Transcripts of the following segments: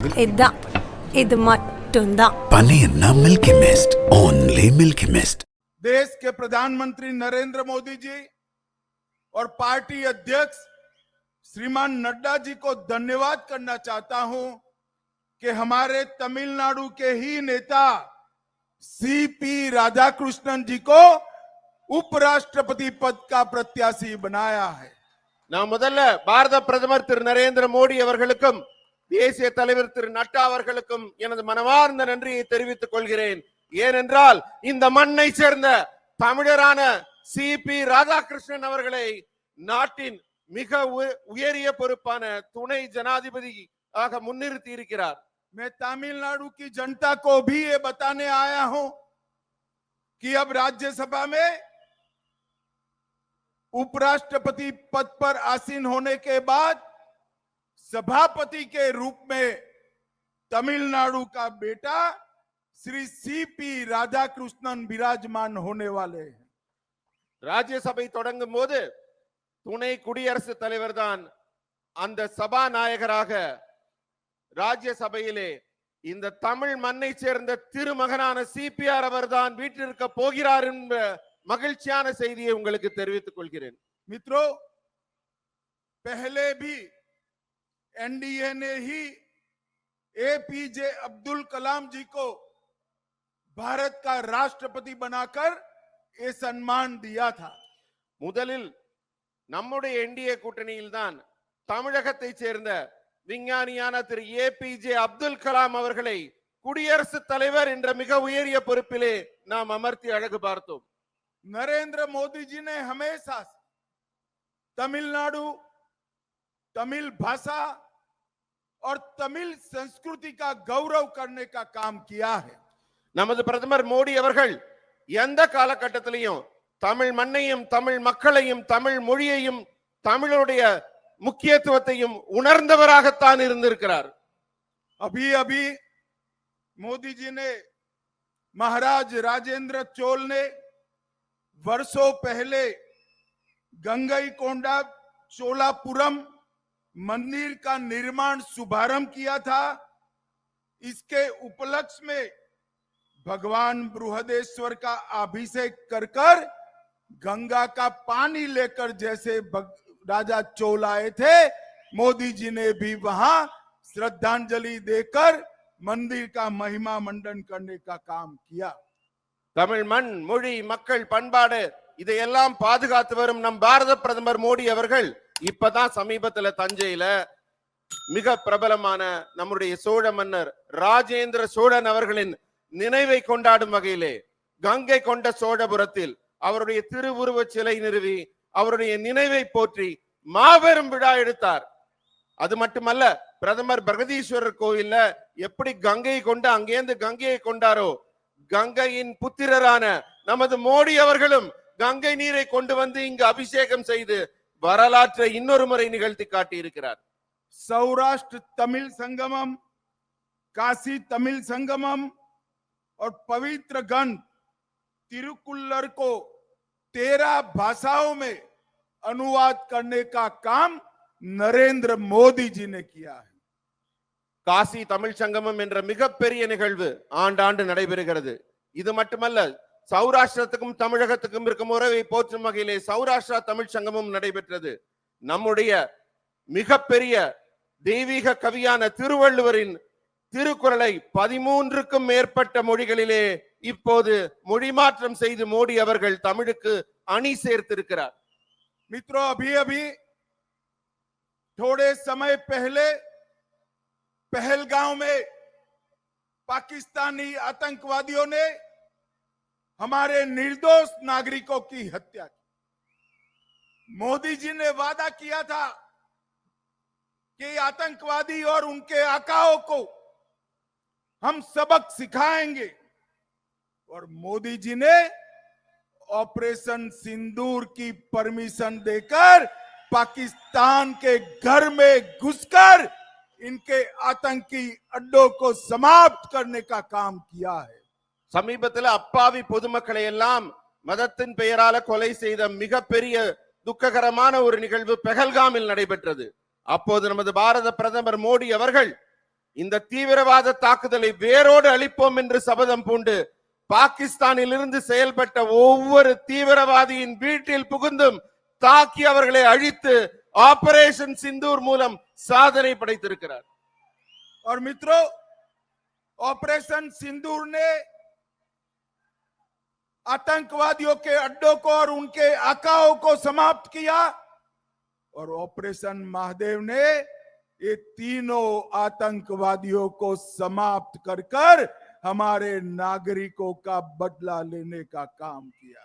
இதுதான் இது மட்டும்தான் Paneer na Milky Mist. Only Milky Mist. देश के प्रधानमंत्री नरेंद्र मोदी जी और पार्टी अध्यक्ष श्रीमान नड्डा जी को धन्यवाद करना चाहता हूं कि हमारे तमिलनाडु के ही नेता सीपी राधाकृष्णन जी को उपराष्ट्रपति पद का प्रत्याशी बनाया है நான் முதல்ல பாரத பிரதமர் திரு நரேந்திர மோடி அவர்களுக்கும் தேசிய தலைவர் திரு நட்டா அவர்களுக்கும் எனது மனமார்ந்த நன்றியை தெரிவித்துக் கொள்கிறேன் ஏனென்றால் இந்த மண்ணை சேர்ந்த தமிழரான சி பி ராதாகிருஷ்ணன் அவர்களை நாட்டின் மிக உய- உயரிய பொறுப்பான துணை ஜனாதிபதி ஆக முன்னிறுத்தி இருக்கிறார் मैं तमिलनाडु की जनता को भी ये बताने आया हूं कि अब राज्यसभा में उपराष्ट्रपति पद पर आसीन होने के बाद सभापति के रूप में तमिलनाडु का बेटा श्री सीपी राधाकृष्णन विराजमान होने वाले हैं ராஜ்யசபை தொடங்கும் போது துணை குடியரசுத் தலைவர் தான் அந்த சபாநாயகராக ராஜ்யசபையிலே இந்த தமிழ் மண்ணை சேர்ந்த திருமகனான சிபிஆர் அவர்தான் வீட்டிற்க போகிறார் என்ற மகிழ்ச்சியான செய்தியை உங்களுக்கு தெரிவித்துக் கொள்கிறேன் मित्रों पहले भी एनडीए ने ही एपीजे अब्दुल कलाम जी को भारत का राष्ट्रपति बनाकर ये सम्मान दिया था முதலில் நம்முடைய என்டிஏ கூட்டணியில் தான் தமிழகத்தை சேர்ந்த விஞ்ஞானியான திரு ஏபிஜே அப்துல் கலாம் அவர்களை குடியரசுத் தலைவர் என்ற மிக உயரிய பொறுப்பிலே நாம் அமர்த்தி அழகு பார்த்தோம் नरेंद्र मोदी जी ने हमेशा से तमिलनाडु तमिल भाषा और तमिल संस्कृति का गौरव करने का काम किया है நமது பிரதமர் மோடி அவர்கள் எந்த காலகட்டத்திலையும் தமிழ் மண்ணையும் தமிழ் மக்களையும் தமிழ் மொழியையும் தமிழுடைய முக்கியத்துவத்தையும் உணர்ந்தவராகத்தான் இருந்திருக்கிறார் अभी अभी मोदी जी ने महाराज राजेंद्र चोल ने वर्षों पहले गंगई कोंडा चोलापुरम मंदिर का निर्माण शुभारंभ किया था इसके उपलक्ष्य में भगवान बृहदेश्वर का अभिषेक कर कर गंगा का पानी लेकर जैसे भग- राजा चोल आए थे मोदी जी ने भी वहां श्रद्धांजलि देकर मंदिर का महिमा मंडन करने का काम किया தமிழ் மண் மொழி மக்கள் பண்பாடு இதையெல்லாம் பாதுகாத்து வரும் நம் பாரத பிரதமர் மோடி அவர்கள் இப்பதான் சமீபத்துல தஞ்சையில மிக பிரபலமான நம்முடைய சோழ மன்னர் ராஜேந்திர சோழன் அவர்களின் நினைவை கொண்டாடும் வகையிலே கங்கை கொண்ட சோழபுரத்தில் அவருடைய திருவுருவ சிலை நிறுவி அவருடைய நினைவை போற்றி மாபெரும் விழா எடுத்தார். அது மட்டுமல்ல பிரதமர் பிரகதீஸ்வரர் கோயில்ல எப்படி கங்கை கொண்டு அங்கேருந்து கங்கையை கொண்டாரோ கங்கையின் புத்திரரான நமது மோடி அவர்களும் கங்கை நீரை கொண்டு வந்து இங்கு அபிஷேகம் செய்து வரலாற்றை இன்னொரு முறை நிகழ்த்தி காட்டியிருக்கிறார் सौराष्ट्र तमिल संगमम काशी तमिल संगमम और पवित्र गण तिरुकुल्लर को तेरह भाषाओं में अनुवाद करने का काम नरेंद्र मोदी जी ने किया है காசி தமிழ் சங்கமம் என்ற மிகப்பெரிய நிகழ்வு ஆண்டாண்டு நடைபெறுகிறது இது மட்டுமல்ல சௌராஷ்டிரத்துக்கும் தமிழகத்துக்கும் இருக்கும் உறவை போற்றும் வகையிலே சௌராஷ்டிரா தமிழ் சங்கமம் நடைபெற்றது நம்முடைய மிகப்பெரிய தெய்வீக கவியான திருவள்ளுவரின் திருக்குறளை பதிமூன்றுக்கும் மேற்பட்ட மொழிகளிலே இப்போது மொழி மாற்றம் செய்து மோடி அவர்கள் தமிழுக்கு அணி சேர்த்திருக்கிறார் मित्रों अभी अभी थोड़े समय पहले पहलगांव में पाकिस्तानी आतंकवादियों ने हमारे निर्दोष नागरिकों की हत्या की। मोदी जी ने वादा किया था कि आतंकवादी और उनके आकाओं को हम सबक सिखाएँगे। और मोदी जी ने ऑपरेशन सिंदूर की परमिशन देकर पाकिस्तान के घर में घुसकर इनके आतंकी अड्डों को समाप्त करने का काम किया है। சமீபத்தில் அப்பாவி பொதுமக்களை எல்லாம் மதத்தின் பெயரால கொலை செய்த மிகப்பெரிய துக்ககரமான ஒரு நிகழ்வு பெஹல்காமில் நடைபெற்றது அப்போது நமது பாரத பிரதமர் மோடி அவர்கள் இந்த தீவிரவாத தாக்குதலை வேரோடு அழிப்போம் என்று சபதம் பூண்டு பாகிஸ்தானில் இருந்து செயல்பட்ட ஒவ்வொரு தீவிரவாதியின் வீட்டில் புகுந்தும் தாக்கி அவர்களை அழித்து ஆபரேஷன் சிந்தூர் மூலம் சாதனை படைத்திருக்கிறார் और मित्रों ऑपरेशन सिंदूर ने आतंकवादियों के अड्डों को और उनके आकाओं को समाप्त किया और ऑपरेशन महादेव ने ये तीनों आतंकवादियों को समाप्त कर कर हमारे नागरिकों का बदला लेने का काम किया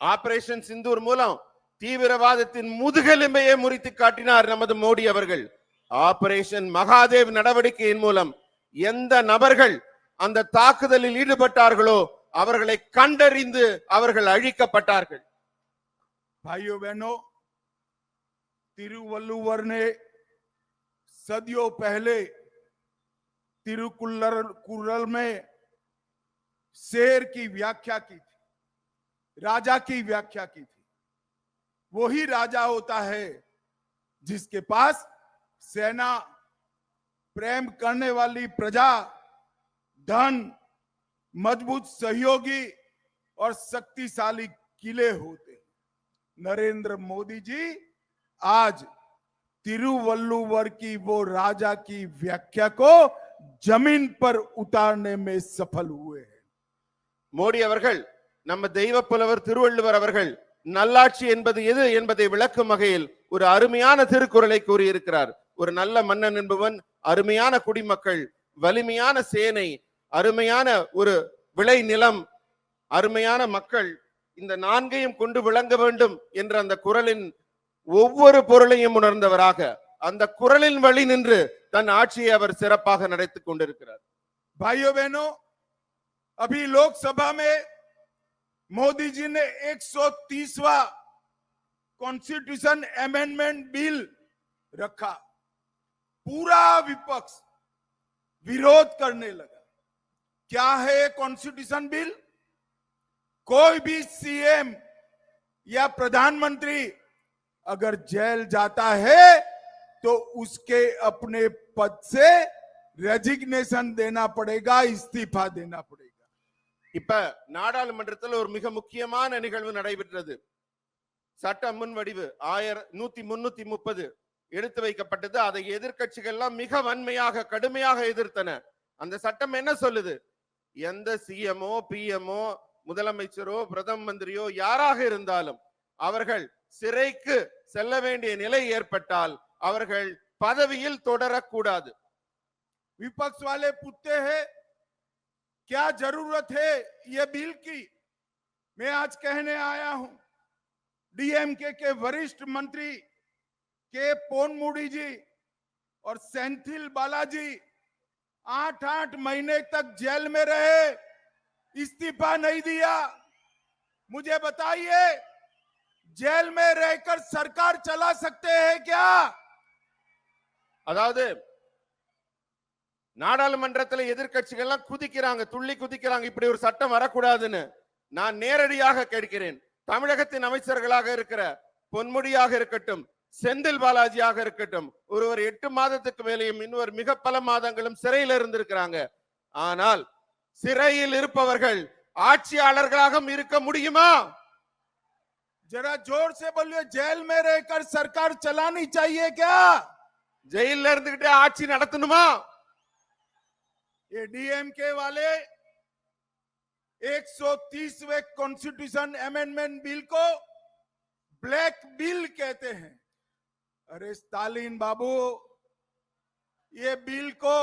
ஆபரேஷன் சிந்தூர் மூலம் தீவிரவாதத்தின் முதுகெலும்பையே முறித்து காட்டினார் நமது மோடி அவர்கள் ஆபரேஷன் மகாதேவ் நடவடிக்கையின் மூலம் எந்த நபர்கள் அந்த தாக்குதலில் ஈடுபட்டார்களோ அவர்களை கண்டறிந்து அவர்கள் அழிக்கப்பட்டார்கள் भाइयों बहनों तिरुवल्लुवर ने सदियों पहले तिरुकुल्लर कुरल में शेर की व्याख्या की थी राजा की व्याख्या की थी वही राजा होता है जिसके पास सेना प्रेम करने वाली प्रजा धन मजबूत सहयोगी और शक्तिशाली किले होते हैं नरेंद्र मोदी जी आज तिरुवल्लुवर की वो राजा की व्याख्या को जमीन पर उतारने में सफल हुए हैं மோடி அவர்கள் நம்ம தெய்வ புலவர் திருவள்ளுவர் அவர்கள் நல்லாட்சி என்பது எது என்பதை விளக்கும் வகையில் ஒரு அருமையான திருக்குறளை கூறியிருக்கிறார் ஒரு நல்ல மன்னன் என்பவன் அருமையான குடிமக்கள் வலிமையான சேனை அருமையான ஒரு விளை நிலம் அருமையான மக்கள் இந்த நான்கையும் கொண்டு விளங்க வேண்டும் என்ற அந்த குறளின் ஒவ்வொரு பொருளையும் உணர்ந்தவராக அந்த குறளின் வழி நின்று தன் ஆட்சியை அவர் சிறப்பாக நடத்திக் கொண்டிருக்கிறார் भाइयों बहनों अभी लोकसभा में मोदी जी ने 130वां कॉन्स्टिट्यूशन अमेंडमेंट बिल रखा पूरा विपक्ष विरोध करने लगा क्या है कॉन्स्टिट्यूशन बिल कोई भी सीएम या प्रधानमंत्री अगर जेल जाता है तो उसके अपने पद से रेजिग्नेशन देना पड़ेगा इस्तीफा देना पड़ेगा இப்ப நாடாளுமன்றத்தில் ஒரு மிக முக்கியமான நிகழ்வு நடைபெற்றது சட்ட முன்வடிவு ஆயிர நூத்தி முன்னூத்தி முப்பது எடுத்து வைக்கப்பட்டது அதை எதிர்க்கட்சிகள் எல்லாம் மிக வன்மையாக கடுமையாக எதிர்த்தன அந்த சட்டம் என்ன சொல்லுது எந்த சிஎம்ஓ பிஎம்ஓ முதலமைச்சரோ பிரதம மந்திரியோ யாராக இருந்தாலும் அவர்கள் சிறைக்கு செல்ல வேண்டிய நிலை ஏற்பட்டால் அவர்கள் பதவியில் தொடரக்கூடாது विपक्ष वाले पूछते हैं क्या जरूरत है ये बिल की मैं आज कहने आया हूं डीएमके के वरिष्ठ मंत्री के पोनमुड़ी जी और सेंथिल बालाजी आठ आठ महीने तक जेल में रहे इस्तीफा नहीं दिया मुझे बताइए जेल में रहकर सरकार चला सकते हैं क्या அதாவது நாடாளுமன்றத்துல எதிர்க்கட்சிகள் எல்லாம் குதிக்கிறாங்க துள்ளி குதிக்கிறாங்க இப்படி ஒரு சட்டம் வரக்கூடாதுன்னு நான் நேரடியாக கேட்கிறேன் தமிழகத்தின் அமைச்சர்களாக இருக்கிற பொன்முடியாக இருக்கட்டும் செந்தில் பாலாஜியாக இருக்கட்டும் ஒருவர் எட்டு மாதத்துக்கு மேலேயும் இன்னொரு மிக பல மாதங்களும் சிறையில் இருந்திருக்கிறாங்க ஆனால் சிறையில் இருப்பவர்கள் ஆட்சியாளர்களாக இருக்க முடியுமா जरा जोर से बोलिए जेल में रहकर सरकार चलानी चाहिए क्या ஜெயில இருந்துகிட்டே ஆட்சி நடத்தணுமா ये डीएमके वाले 130वें कॉन्स्टिट्यूशन अमेंडमेंट बिल को ब्लैक बिल कहते हैं अरे स्टालिन बाबू ये बिल को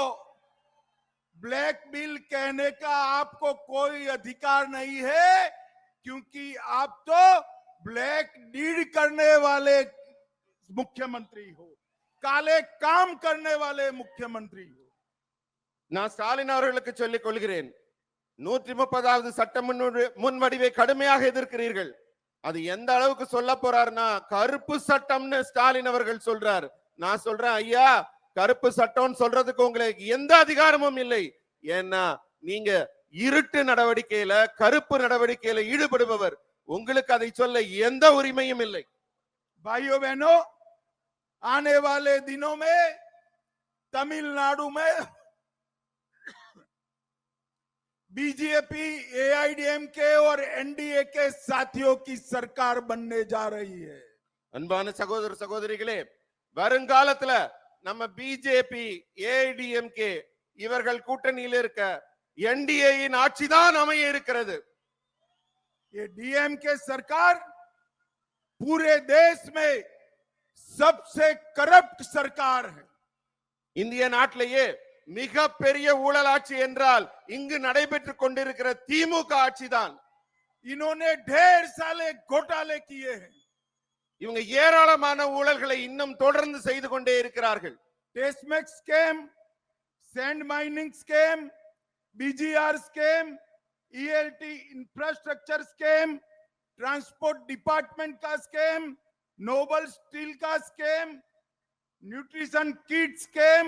ब्लैक बिल कहने का आपको कोई अधिकार नहीं है क्योंकि आप तो ब्लैक डीड करने वाले मुख्यमंत्री हो काले काम करने वाले मुख्यमंत्री हो நான் ஸ்டாலின் அவர்களுக்கு சொல்லிக் கொள்கிறேன் நூற்றி முப்பதாவது சட்ட முன்வடி- முன்வடிவை கடுமையாக எதிர்க்கிறீர்கள் அது எந்த அளவுக்கு சொல்ல போறாருன்னா கருப்பு சட்டம்னு ஸ்டாலின் அவர்கள் சொல்றார் நான் சொல்றேன் ஐயா கருப்பு சட்டம்னு சொல்றதுக்கு உங்களுக்கு எந்த அதிகாரமும் இல்லை ஏன்னா நீங்க இருட்டு நடவடிக்கையில கருப்பு நடவடிக்கையில ஈடுபடுபவர் உங்களுக்கு அதை சொல்ல எந்த உரிமையும் இல்லை भाइयों बहनों आने वाले दिनों में तमिलनाडु में बीजेपी एआईडीएमके और एनडीए के साथियों की सरकार बनने जा रही है அன்பான சகோதர சகோதரிகளே வருங்காலத்துல நம்ம பிஜேபி ஏஐடிஎம்கே இவர்கள் கூட்டணியில் இருக்க என்டிஏயின் ஆட்சி தான் அமைய இருக்கிறது ये डीएमके सरकार पूरे देश में सबसे करप्ट सरकार है இந்திய நாட்டிலேயே மிக பெரிய ஊழல் ஆட்சி என்றால் இங்கு நடைபெற்றுக் கொண்டிருக்கிற திமுக ஆட்சி தான் इन्होंने ढेर साले घोटाले किए हैं இவங்க ஏராளமான ஊழல்களை இன்னும் தொடர்ந்து செய்து கொண்டே இருக்கிறார்கள் टेस्मेक्स scam sand mining scam BGR scam ELT infrastructure scam transport department का स्कैम नोबल स्टील का स्कैम न्यूट्रिशन किट स्कैम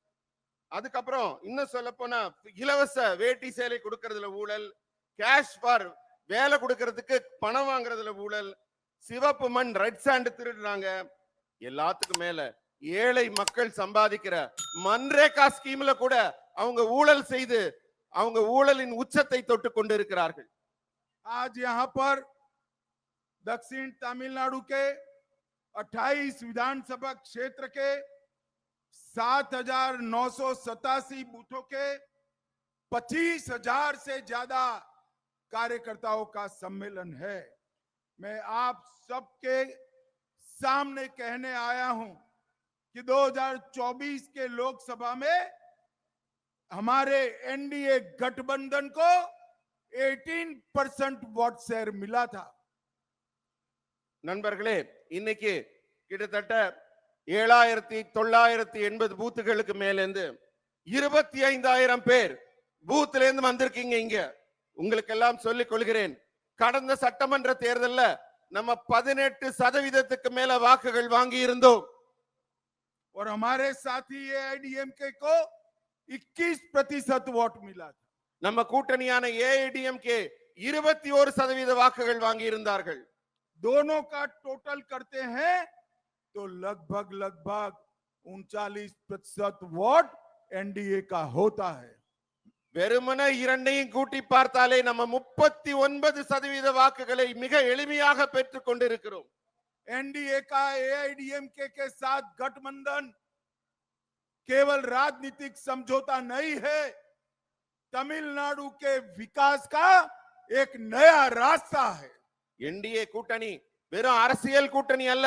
அதுக்கப்புறம் இன்னும் சொல்ல போனா இலவச வேட்டி சேலை கொடுக்கறதுல ஊழல் கேஷ் ஃபார் வேலை கொடுக்கறதுக்கு பணம் வாங்குறதுல ஊழல் சிவப்பு மண் ரெட் சாண்டு திருடுறாங்க எல்லாத்துக்கும் மேல ஏழை மக்கள் சம்பாதிக்கிற மன்ரேகா ஸ்கீம்ல கூட அவங்க ஊழல் செய்து அவங்க ஊழலின் உச்சத்தை தொட்டு கொண்டிருக்கிறார்கள் आज यहाँ पर दक्षिण तमिलनाडु के 28 विधानसभा क्षेत्र के 7,987 बूथों के 25,000 से ज्यादा कार्यकर्ताओं का सम्मेलन है मैं आप सबके सामने कहने आया हूं कि 2024 के लोकसभा में हमारे एनडीए गठबंधन को 18 परसेंट वोट शेयर मिला था நண்பர்களே இன்னைக்கு கிட்டத்தட்ட ஏழாயிரத்தி தொள்ளாயிரத்தி எண்பது பூத்துகளுக்கு மேலேந்து இருபத்தி ஐந்தாயிரம் பேர் பூத்துல இருந்து வந்திருக்கீங்க இங்க உங்களுக்கு எல்லாம் சொல்லிக் கொள்கிறேன் கடந்த சட்டமன்ற தேர்தல்ல நம்ம பதினெட்டு சதவீதத்துக்கு மேல வாக்குகள் வாங்கி இருந்தோம் और हमारे साथी एआईडीएमके को 21 प्रतिशत वोट मिला था நம்ம கூட்டணியான ஏஐடிஎம்கே இருபத்தி ஒரு சதவீத வாக்குகள் வாங்கி இருந்தார்கள் दोनों का टोटल करते हैं तो लगभग लगभग उनचालीस प्रतिशत वोट एनडीए का होता है வெறுமன இரண்டையும் கூட்டி பார்த்தாலே நம்ம முப்பத்தி ஒன்பது சதவீத வாக்குகளை மிக எளிமையாக பெற்றுக் கொண்டிருக்கிறோம் एनडीए का एआईडीएमके के साथ गठबंधन केवल राजनीतिक समझौता नहीं है तमिलनाडु के विकास का एक नया रास्ता है என்டிஏ கூட்டணி வெறும் அரசியல் கூட்டணி அல்ல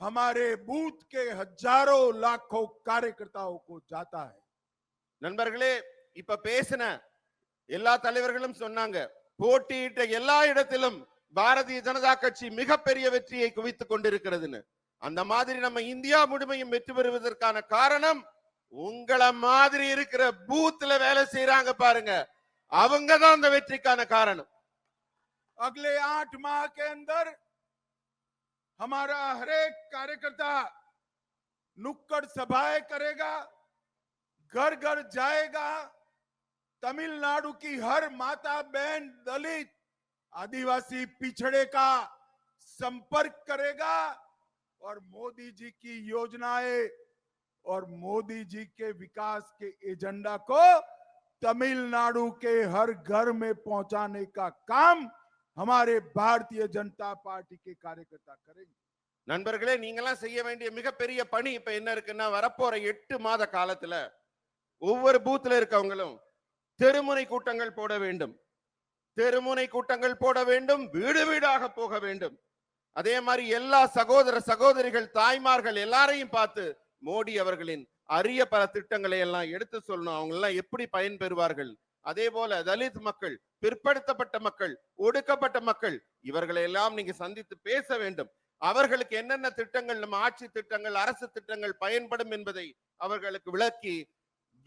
हमारे बूथ के हजारों लाखों कार्यकर्ताओं को जाता है நண்பர்களே இப்ப பேசின எல்லா தலைவர்களும் சொன்னாங்க போட்டியிட்ட எல்லா இடத்திலும் பாரதிய ஜனதா கட்சி மிகப்பெரிய வெற்றியை குவித்துக் கொண்டிருக்கிறதுன்னு அந்த மாதிரி நம்ம இந்தியா முழுமையும் வெற்றி பெறுவதற்கான காரணம் உங்கள மாதிரி இருக்கிற பூத்ல வேலை செய்யறாங்க பாருங்க அவங்க தான் அந்த வெற்றிக்கான காரணம் अगले आठ माह के अंदर हमारा हरेक कार्यकर्ता नुक्कड़ सभाएँ करेगा घर घर जाएगा, तमिलनाडु की हर माता बहन दलित, आदिवासी पिछड़े का संपर्क करेगा और मोदी जी की योजनाएँ और मोदी जी के विकास के एजेंडा को तमिलनाडु के हर घर में पहुँचाने का काम हमारे भारतीय जनता पार्टी के कार्यकर्ता करेंगे நண்பர்களே நீங்கெல்லாம் செய்ய வேண்டிய மிகப்பெரிய பணி இப்ப என்ன இருக்குன்னா வரப்போற எட்டு மாத காலத்துல ஒவ்வொரு பூத்ல இருக்கவங்களும் தெருமுனை கூட்டங்கள் போட வேண்டும் தெருமுனை கூட்டங்கள் போட வேண்டும் வீடு வீடாக போக வேண்டும் அதே மாதிரி எல்லா சகோதர சகோதரிகள் தாய்மார்கள் எல்லாரையும் பார்த்து மோடி அவர்களின் அரிய பல திட்டங்களை எல்லாம் எடுத்து சொல்லணும் அவங்க எல்லாம் எப்படி பயன்பெறுவார்கள் அதே போல தலித் மக்கள் பிற்படுத்தப்பட்ட மக்கள் ஒடுக்கப்பட்ட மக்கள் இவர்களை எல்லாம் நீங்க சந்தித்து பேச வேண்டும் அவர்களுக்கு என்னென்ன திட்டங்கள் நம்ம ஆட்சி திட்டங்கள் அரசு திட்டங்கள் பயன்படும் என்பதை அவர்களுக்கு விளக்கி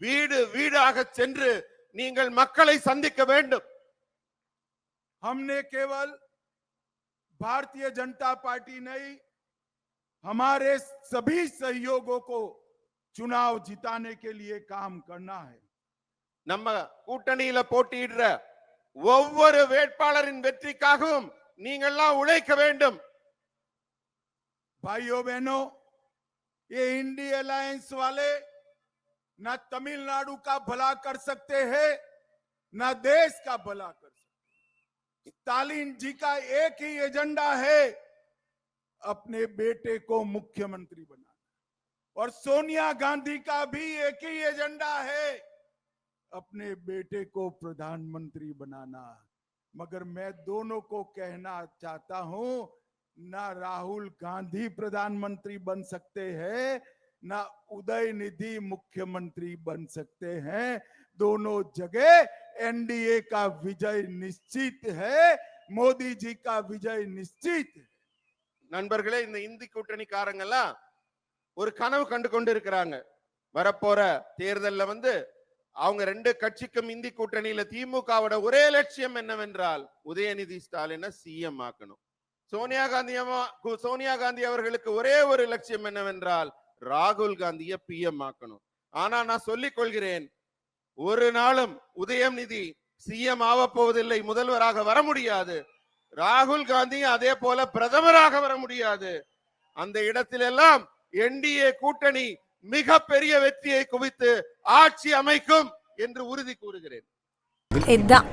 வீடு வீடாக சென்று நீங்கள் மக்களை சந்திக்க வேண்டும் हमने केवल भारतीय जनता पार्टी नहीं हमारे सभी सहयोगों को चुनाव जिताने के लिए काम करना है நம்ம கூட்டணியில போட்டியிடுற ஒவ்வொரு வேட்பாளரின் வெற்றிக்காகவும் நீங்கள்லாம் உழைக்க வேண்டும் भाइयों बहनों ये इंडी अलायंस वाले ना तमिलनाडु का भला कर सकते हैं ना देश का भला कर सकते स्टालिन जी का एक ही एजेंडा है अपने बेटे को मुख्यमंत्री बनाना और सोनिया गांधी का भी एक ही एजेंडा है अपने बेटे को प्रधानमंत्री बनाना मगर मैं दोनों को कहना चाहता हूं ना राहुल गांधी प्रधानमंत्री बन सकते हैं ना उदय निधि मुख्यमंत्री बन सकते हैं दोनों जगह एनडीए का विजय निश्चित है मोदी जी का विजय निश्चित है நண்பர்களே இந்த இந்தி கூட்டணிக்காரங்க எல்லாம் ஒரு கனவு கண்டு கொண்டு இருக்கிறாங்க வரப்போற தேர்தல்ல வந்து அவங்க ரெண்டு கட்சிக்கும் இந்தி கூட்டணியில திமுகவோட ஒரே லட்சியம் என்னவென்றால் உதயநிதி ஸ்டாலினை சிஎம் ஆக்கணும். சோனியா காந்தி சோனியா காந்தி அவர்களுக்கு ஒரே ஒரு லட்சியம் என்னவென்றால் ராகுல் காந்திய பிஎம் ஆக்கணும். ஆனா நான் சொல்லிக் கொள்கிறேன் ஒரு நாளும் உதயநிதி சிஎம் ஆக போவதில்லை முதல்வராக வர முடியாது. ராகுல் காந்தி அதே போல பிரதமராக வர முடியாது. அந்த இடத்திலெல்லாம் என்டிஏ கூட்டணி மிக பெரிய வெற்றியை குவித்து ஆட்சி அமைக்கும் என்று உறுதி கூறுகிறேன் இதான்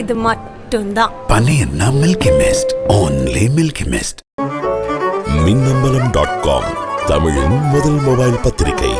இது மட்டும்தான் Paneerna Milky Mist. Only Milky Mist. Minnambalam dot com தமிழின் முதல் மொபைல் பத்திரிகை